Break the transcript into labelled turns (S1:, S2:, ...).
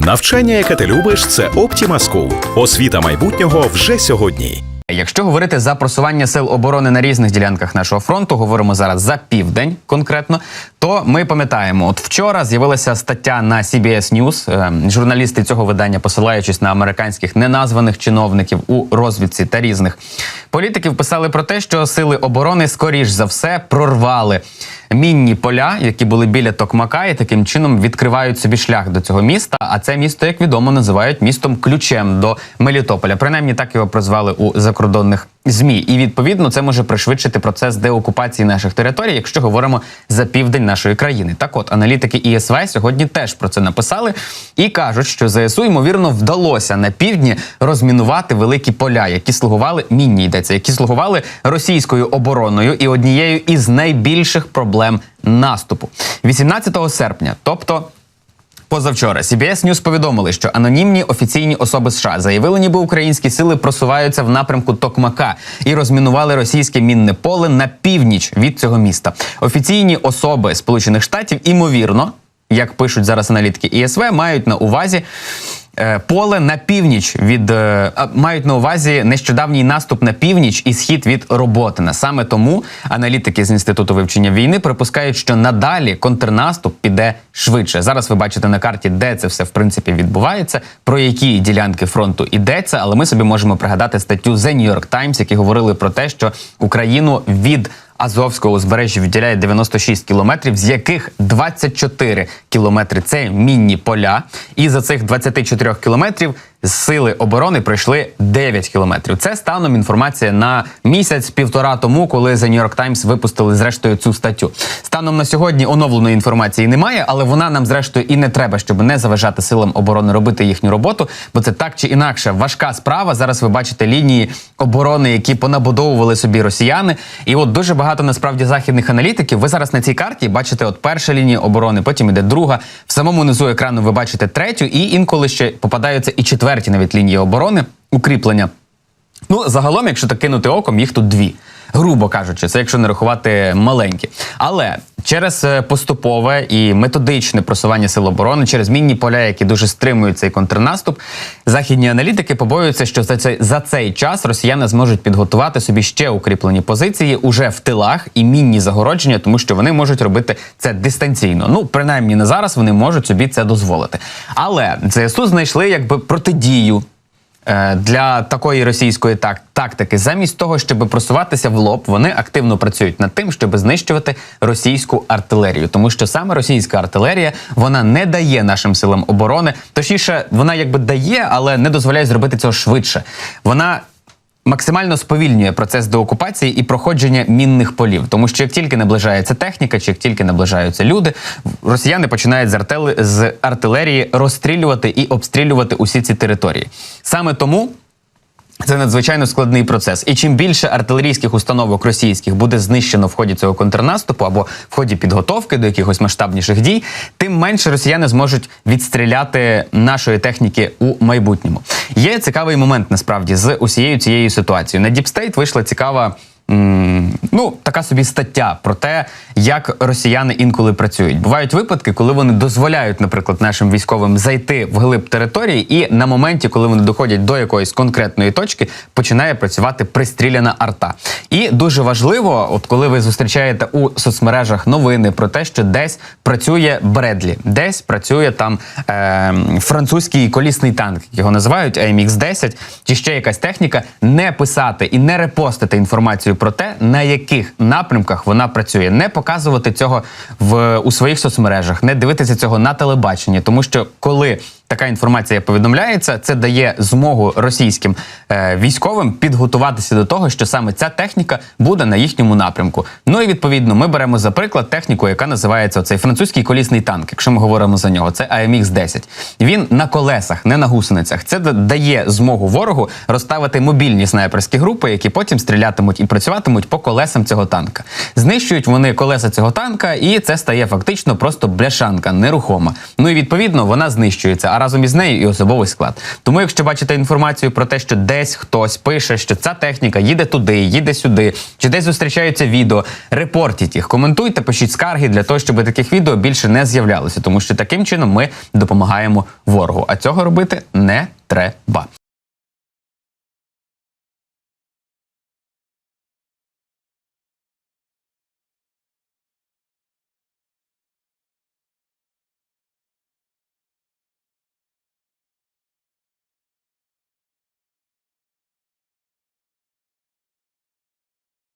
S1: Навчання, яке ти любиш, це Optima School. Освіта майбутнього вже сьогодні.
S2: Якщо говорити за просування сил оборони на різних ділянках нашого фронту, говоримо зараз за південь конкретно, то ми пам'ятаємо, от вчора з'явилася стаття на CBS News. Е, Журналісти цього видання, посилаючись на американських неназваних чиновників у розвідці та різних політиків, писали про те, що сили оборони скоріш за все прорвали мінні поля, які були біля Токмака, і таким чином відкривають собі шлях до цього міста. А це місто, як відомо, називають містом ключем до Мелітополя. Принаймні так його прозвали у закордонних змі. І відповідно це може пришвидшити процес деокупації наших територій, якщо говоримо за південь нашої країни. Так, от аналітики ІСВ сьогодні теж про це написали і кажуть, що ЗСУ ймовірно вдалося на півдні розмінувати великі поля, які слугували мінні йдеться, які слугували російською обороною і однією із найбільших проблем наступу 18 серпня, тобто. Позавчора CBS News повідомили, що анонімні офіційні особи США заявили, ніби українські сили просуваються в напрямку Токмака і розмінували російське мінне поле на північ від цього міста. Офіційні особи Сполучених Штатів, імовірно, як пишуть зараз аналітики ІСВ, мають на увазі. Е, Поле на північ від е, мають на увазі нещодавній наступ на північ і схід від Роботина. Саме тому аналітики з інституту вивчення війни припускають, що надалі контрнаступ піде швидше. Зараз ви бачите на карті, де це все в принципі відбувається, про які ділянки фронту йдеться. Але ми собі можемо пригадати статтю The New York Times, які говорили про те, що Україну від Азовського узбережжя відділяє 96 кілометрів, з яких 24 кілометри це мінні поля. І за цих 24 кілометрів сили оборони пройшли 9 кілометрів. Це станом інформація на місяць-півтора тому, коли The New York Times випустили зрештою цю статтю. Станом на сьогодні оновленої інформації немає, але вона нам зрештою і не треба, щоб не заважати силам оборони робити їхню роботу, бо це так чи інакше важка справа. Зараз ви бачите лінії оборони, які понабудовували собі росіяни. І от дуже багато насправді західних аналітиків. Ви зараз на цій карті бачите, от перша лінія оборони, потім іде друга. В самому низу екрану ви бачите третю, і інколи ще попадаються і четверті навіть лінії оборони укріплення. Ну, загалом, якщо так кинути оком, їх тут дві. Грубо кажучи, це якщо не рахувати маленькі. Але через е, поступове і методичне просування сил оборони, через мінні поля, які дуже стримують цей контрнаступ, західні аналітики побоюються, що за цей, за цей час росіяни зможуть підготувати собі ще укріплені позиції уже в тилах і мінні загородження, тому що вони можуть робити це дистанційно. Ну, принаймні на зараз вони можуть собі це дозволити. Але ЗСУ знайшли якби протидію Для такої російської так, тактики, замість того, щоб просуватися в лоб, вони активно працюють над тим, щоб знищувати російську артилерію, тому що саме російська артилерія вона не дає нашим силам оборони, точніше, вона якби дає, але не дозволяє зробити цього швидше. Вона максимально сповільнює процес деокупації і проходження мінних полів, тому що як тільки наближається техніка, чи як тільки наближаються люди, росіяни починають з, артили... з артилерії розстрілювати і обстрілювати усі ці території. Саме тому. Це надзвичайно складний процес. І чим більше артилерійських установок російських буде знищено в ході цього контрнаступу або в ході підготовки до якихось масштабніших дій, тим менше росіяни зможуть відстріляти нашої техніки у майбутньому. Є цікавий момент насправді з усією цією ситуацією. На Діпстейт вийшла цікава. Ну, така собі стаття про те, як росіяни інколи працюють. Бувають випадки, коли вони дозволяють, наприклад, нашим військовим зайти в глиб території, і на моменті, коли вони доходять до якоїсь конкретної точки, починає працювати пристріляна арта. І дуже важливо, от коли ви зустрічаєте у соцмережах новини про те, що десь працює Бредлі, десь працює там е, французький колісний танк, як його називають amx 10 чи ще якась техніка, не писати і не репостити інформацію про те, на яких напрямках вона працює, не показувати цього в у своїх соцмережах, не дивитися цього на телебаченні, тому що коли така інформація повідомляється, це дає змогу російським е, військовим підготуватися до того, що саме ця техніка буде на їхньому напрямку. Ну і відповідно, ми беремо за приклад техніку, яка називається цей французький колісний танк. Якщо ми говоримо за нього, це AMX 10 Він на колесах, не на гусеницях. Це дає змогу ворогу розставити мобільні снайперські групи, які потім стрілятимуть і працюватимуть по колесам цього танка. Знищують вони колеса цього танка, і це стає фактично просто бляшанка нерухома. Ну і відповідно вона знищується. Разом із нею і особовий склад. Тому, якщо бачите інформацію про те, що десь хтось пише, що ця техніка їде туди, їде сюди, чи десь зустрічаються відео, репортіть їх, коментуйте, пишіть скарги для того, щоб таких відео більше не з'являлося, тому що таким чином ми допомагаємо ворогу. А цього робити не треба.